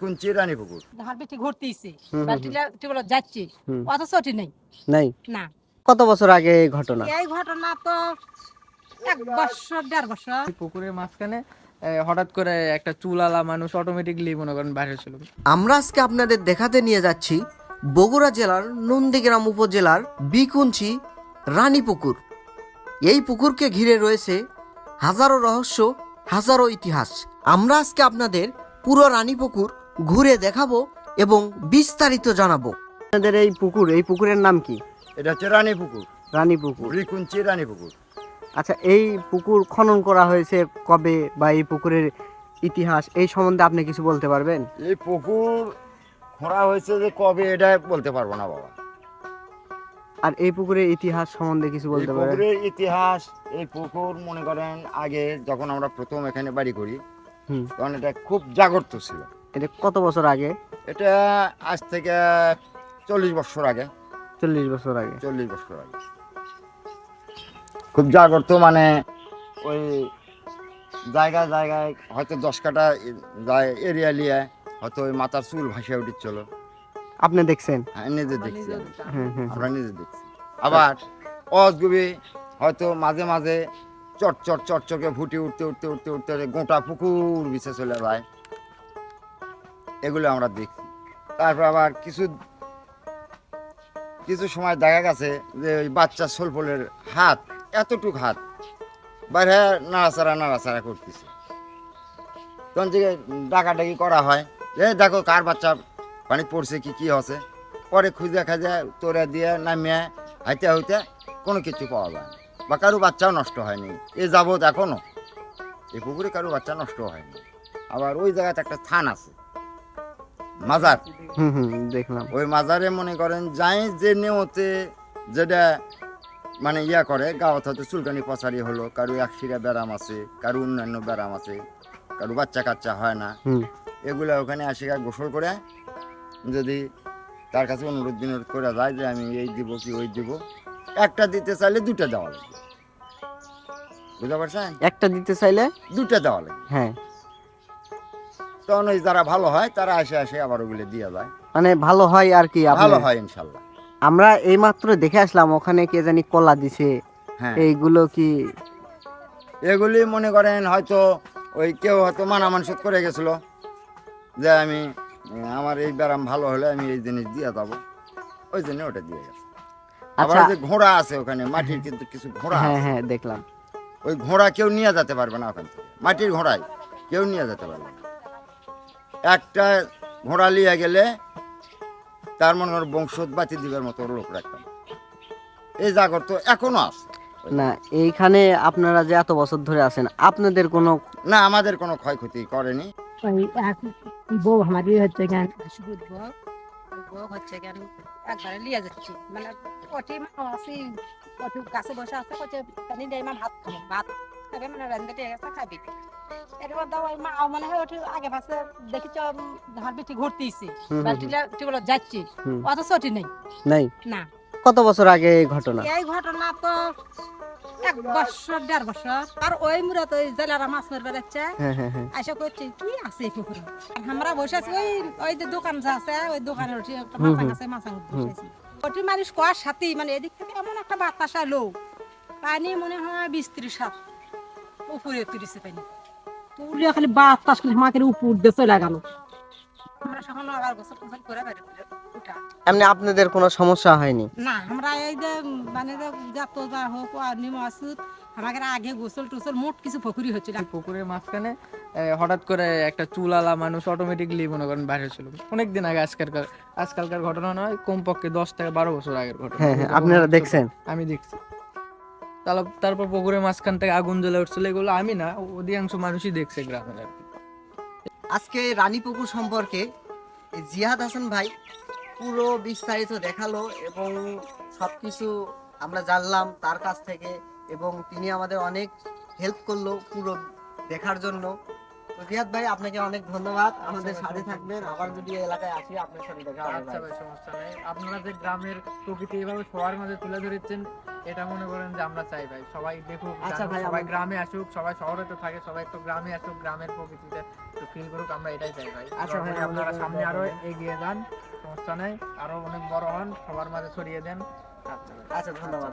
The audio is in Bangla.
কুঞ্চি রানী পুকুর? ধার বেটি ঘুরতেইছে। হুম, হুম, বালতিটা টিউবওয়েল যাচ্ছে। অথচ ওটি নেই। নাই? না। কত বছর আগে এই ঘটনা? এই ঘটনা তো এক বছর দেড় বছর। পুকুরের মাঝখানে হঠাৎ করে একটা চুলালা মানুষ অটোমেটিকলি মনে করেন বাইরে ছিল আমরা আজকে আপনাদের দেখাতে নিয়ে যাচ্ছি বগুড়া জেলার নন্দীগ্রাম উপজেলার বিকুঞ্চি রানী পুকুর। এই পুকুরকে ঘিরে রয়েছে হাজারো রহস্য হাজারো ইতিহাস। আমরা আজকে আপনাদের পুরো রানীপুকুর ঘুরে দেখাবো এবং বিস্তারিত জানাব। আপনাদের এই পুকুর এই পুকুরের নাম কি? এটা হচ্ছে রানী পুকুর। রানীপুকুর কুঞ্চি রানী পুকুর। আচ্ছা এই পুকুর খনন করা হয়েছে কবে বা এই পুকুরের ইতিহাস এই সম্বন্ধে আপনি কিছু বলতে পারবেন? এই পুকুর খোঁড়া হয়েছে যে কবে এটা বলতে পারব না বাবা। আর এই পুকুরের ইতিহাস সম্বন্ধে কিছু বলতে পারবেন? পুকুরের ইতিহাস এই পুকুর মনে করেন আগে যখন আমরা প্রথম এখানে বাড়ি করি হুম। তখন এটা খুব জাগ্রত ছিল। এটা কত বছর আগে এটা আজ থেকে চল্লিশ বছর আগে চল্লিশ বছর আগে চল্লিশ বছর আগে খুব জাগ্রত মানে ওই জায়গায় জায়গায় হয়তো দশ কাটা এরিয়া নিয়ে হয়তো ওই মাথার চুল ভাসিয়ে উঠছিল আপনি দেখছেন হ্যাঁ নিজে দেখছি আমি। হ্যাঁ হ্যাঁ আমরা নিজে দেখছি আবার অজগুবি হয়তো মাঝে মাঝে চট চট চট চটকে ফুটে উঠতে উঠতে উঠতে উঠতে উঠতে গোটা পুকুর বিছে চলে যায় এগুলো আমরা দেখছি তারপর আবার কিছু কিছু সময় দেখা গেছে যে ওই বাচ্চা সোলফলের হাত, এতটুক হাত, বাইরে নাড়াচাড়া নাড়াচাড়া করতেছে। তখন থেকে ডাকাডাকি করা হয়, যে দেখো কার বাচ্চা পানি পড়ছে, কি কি হচ্ছে? পরে খুঁজে খাজে তোরে দিয়ে নামিয়ে হাইতে হইতে কোনো কিছু পাওয়া যায় না। বা কারও বাচ্চাও নষ্ট হয়নি, এ যাবৎ এখনও। এই পুকুরে কারও বাচ্চা নষ্ট হয়নি। আবার ওই জায়গাতে একটা স্থান আছে। মাজার। হুম হুম দেখলাম। ওই মাজারে মনে করেন যাই যে নিয়মতে যেটা মানে ইয়া করে গাঁৱত হয়তো চুলকানি পচারি হলো কারও একশিরা ব্যারাম আছে কারও অন্যান্য ব্যারাম আছে কারও বাচ্চা কাচ্চা হয় না। এগুলো ওখানে আসে গোসল করে যদি তার কাছে অনুরোধ বিনোরোধ করে যায় যে আমি এই দিব কি ওই দিব একটা দিতে চাইলে দুটো দেওয়া লাগবে। বুঝতে পারছেন? একটা দিতে চাইলে দুটা দেওয়া লাগবে। হ্যাঁ। তখন ওই যারা ভালো হয় তারা আসে আসে আবার ওগুলো দিয়ে যায়। মানে ভালো হয় আর কি আপনার- ভালো হয় ইনশাল্লাহ। আমরা এই মাত্র দেখে আসলাম ওখানে কে জানি কলা দিছে। হ্যাঁ। এইগুলো কি? এগুলি মনে করেন হয়তো ওই কেউ হয়তো করে গেছিল যে আমি উম, আমার এই ব্যারাম ভালো হলে আমি এই জিনিস দিয়ে যাব। ওই জন্য ওটা দিয়ে গেছে। আবার আচ্ছা। ওই যে ঘোড়া আছে ওখানে মাটির কিন্তু কিছু ঘোড়া হ্যাঁ হ্যাঁ দেখলাম। ওই ঘোড়া কেউ নিয়ে যেতে পারবে না ওখান থেকে মাটির ঘোড়ায় কেউ নিয়ে যেতে পারবে না। একটা ঘোড়া নিয়ে গেলে তার মনে হয় বংশত বাতি দিবার মতো লোক রাখতাম। এই জাগর তো এখনও আছে। না এইখানে আপনারা যে এত বছর ধরে আছেন আপনাদের কোনো না আমাদের কোনো ক্ষয়ক্ষতি করেনি। বউ আমার হচ্ছে বউ হচ্ছে কেন? একবারে লিয়ে যাচ্ছি। মানে কটি মা আছে কটি গাছে বসে আছে কটি পানি দেয় মা ভাত ভাত। খাবে মানে রান্ধতে দিয়ে গেছে খাবি। এরপর দাও মা মনে হয় ওটি আগে পাশে দেখিছ ধান বেটি হুম, বালতিটা টিউবওয়েল যাচ্ছে। অথচ ওটি নেই। নাই? না। কত বছর আগে এই ঘটনা? এই ঘটনা তো এক বছর দেড় বছর। আর ওই মুরাত ওই জেলারা মাছ মারবে যাচ্ছে হ্যাঁ হ্যাঁ হ্যাঁ। আশা করছি কি আছে এই পুকুরে? আমরা বসে আছি ওই ওই যে দোকান যা আছে ওই দোকানের ওটি একটা মাছা। আছে মাছা বসে আছি। ওটি মানুষ কয়ার সাথে মানে এদিক থেকে এমন একটা বাতাস আলো পানি মনে হয় বিশ ত্রিশ হাত উপরে তুলিছে পানি তুলিয়া খালি বাতাস উপর দিয়ে চলে গেল। করে করে উঠা। এমনি আপনাদের কোনো সমস্যা হয়নি? না আমরা এই যে মানে যত যা হোক আর নিম আগে গোসল টোসল মোট কিছু পুকুরি হচ্ছিল। পুকুরের মাঝখানে হঠাৎ করে একটা চুলালা মানুষ অটোমেটিকলি মনে করেন বাইরে ছিল অনেক দিন আগে আজকালকার আজকালকার ঘটনা নয় কমপক্ষে দশ থেকে বারো বছর আগের ঘটনা। হ্যাঁ হ্যাঁ আপনারা দেখছেন? আমি দেখছি। তারপর পুকুরের মাঝখান থেকে আগুন জ্বলে উঠছিল। এগুলো আমি না, অধিকাংশ মানুষই দেখছে গ্রামের আর আজকে রানী পুকুর সম্পর্কে জিহাদ হাসান ভাই পুরো বিস্তারিত দেখাল এবং সবকিছু আমরা জানলাম তার কাছ থেকে এবং তিনি আমাদের অনেক হেল্প করল পুরো দেখার জন্য। তো জিহাদ ভাই আপনাকে অনেক ধন্যবাদ। আমাদের সাথে থাকবেন। আবার যদি এলাকায় আসি আপনার সাথে দেখা হবে আচ্ছা ভাই। সমস্যা নেই। আপনারা যে গ্রামের প্রকৃতি এভাবে সবার মাঝে তুলে ধরেছেন এটা মনে করেন যে আমরা চাই ভাই। সবাই দেখুক আচ্ছা ভাই, সবাই গ্রামে আসুক সবাই শহরে তো থাকে সবাই একটু গ্রামে আসুক গ্রামের প্রকৃতিতে একটু ফিল করুক আমরা এটাই চাই ভাই। আচ্ছা ভাই, আপনারা সামনে আরও এগিয়ে যান সমস্যা নেই। আরও অনেক বড় হন সবার মাঝে ছড়িয়ে দেন। আচ্ছা আচ্ছা ধন্যবাদ।